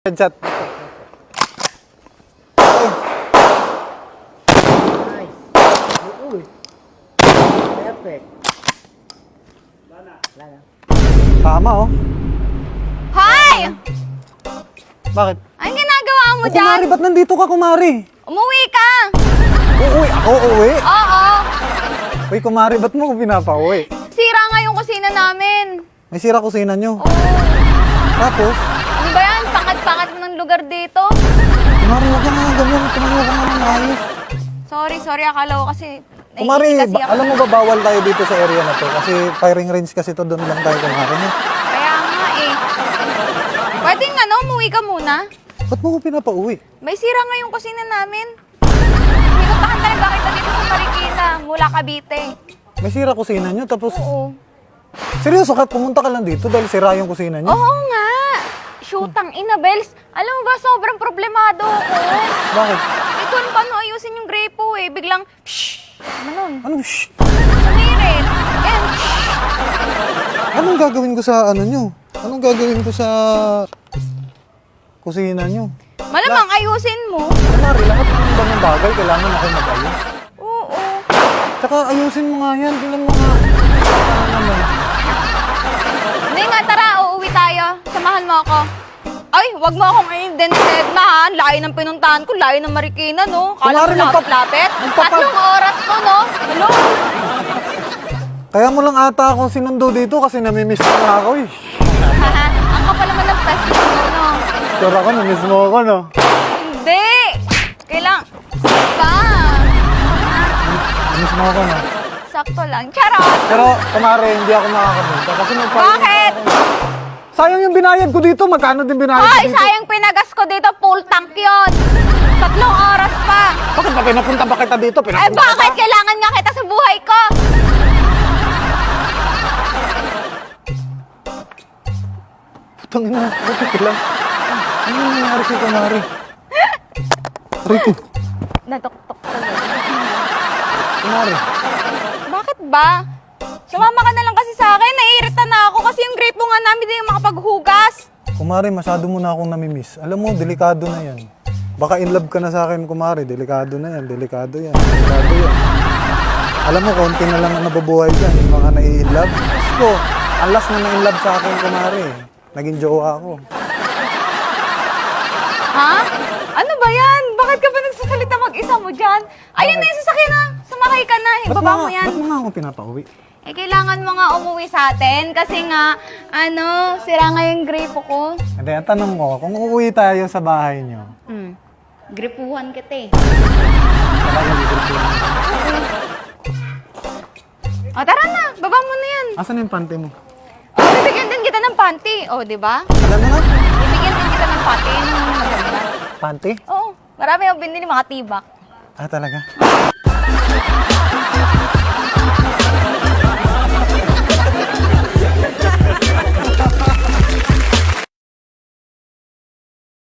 Headshot. Nice. Uy. Perfect. Wala na. Tama oh. Hoy! Bakit? Anong ginagawa mo Oh, dyan? kumari, ba't nandito ka, kumari? Umuwi ka! Uuwi, ako uuwi. Oo! Uy, kumari, ba't mo ko pinapauwi? Sira nga yung kusina namin. May sira kusina nyo. Oo. Tapos? Pangat-pangat mo ng lugar dito. kumari, huwag ka nga ganyan. Tumayo ka nga ng ayos. Sorry, sorry. Akala ko kasi... Kumari, naiinis kasi ba- ako. alam mo ba bawal tayo dito sa area na to? Kasi firing range kasi to doon lang tayo kumari. no? Kaya nga eh. Pwedeng ano, umuwi ka muna. Ba't mo ko pinapauwi? May sira nga yung kusina namin. Pinuntahan talaga kita dito sa Marikina, mula Cavite. May sira kusina nyo, tapos... Oo. Seryoso ka, pumunta ka lang dito dahil sira yung kusina nyo? Oo nga. Shootang ina, Bells. Alam mo ba, sobrang problemado ako. Bakit? Ito ano paano ayusin yung grepo eh. Biglang, shh! Ano nun? Ano, shh? Sumirit. And, Anong gagawin ko sa ano nyo? Anong gagawin ko sa kusina nyo? malamang ayusin mo. Kumari, lahat ng ibang bagay kailangan ako mag-ayos. Oo. Tsaka ayusin mo nga yan, tingnan mo nga. Ano naman? Hindi nga, tara, uuwi tayo. Samahan mo ako. Ay, wag mo akong i-dented na ha. Layo ng pinuntahan ko, layo ng Marikina, no? Kala Kumari, mo magpap- lapit-lapit. Tatlong oras ko, no? Hello? Kaya mo lang ata ako sinundo dito kasi namimiss ko na ako eh. Ang kapal naman ng pwesto mo, no? Sure ako, namiss mo ako, no? Hindi! Kailang... Pa! Namiss mo ako, no? Sakto lang. Charot! Pero, kumari, hindi ako makakapunta kasi may Bakit? Sayang yung binayad ko dito, magkano din binayad Hoy, ko dito? sayang pinagas ko dito. Full tank yon. Tatlong oras pa. Bakit ba pinapunta ba kita dito? Eh Pinapunta bakit kailangan nga kita sa buhay ko? Putang ina, bakit lang? Ano nangyari kay kumari? Rico, Natuktok ko. kumari. Bakit ba? Sumama ka na lang kasi sa akin. Naiirita Kumari, masyado mo na akong namimiss. Alam mo, delikado na yan. Baka in love ka na sa akin, kumari. Delikado na yan, delikado yan, delikado yan. Alam mo, konti na lang ang nababuhay dyan. Yung mga nai-in-love. Gusto, ang last na na-in-love sa akin, kumari. Naging jowa ako. Ha? Ano ba yan? Bakit ka ba nagsasalita mag-isa mo dyan? Ayun na yung sasakyan na. Sumakay ka na. Ba't Ibaba mo mo nga- yan. Ba't mo nga ako pinapauwi? Eh, kailangan mo nga umuwi sa atin kasi nga, ano, sira nga yung grape ko. Hindi, ang tanong ko, kung uuwi tayo sa bahay nyo, Hmm. Gripuhan kita eh. talaga dito O, tara na. Baba mo na yan. Asan yung pante mo? O, bibigyan din kita ng panty. O, di ba? Alam mo na? Bibigyan din kita ng panty. Yun maganda. Pante? Oo. Marami akong binili mga tibak. Ah, talaga?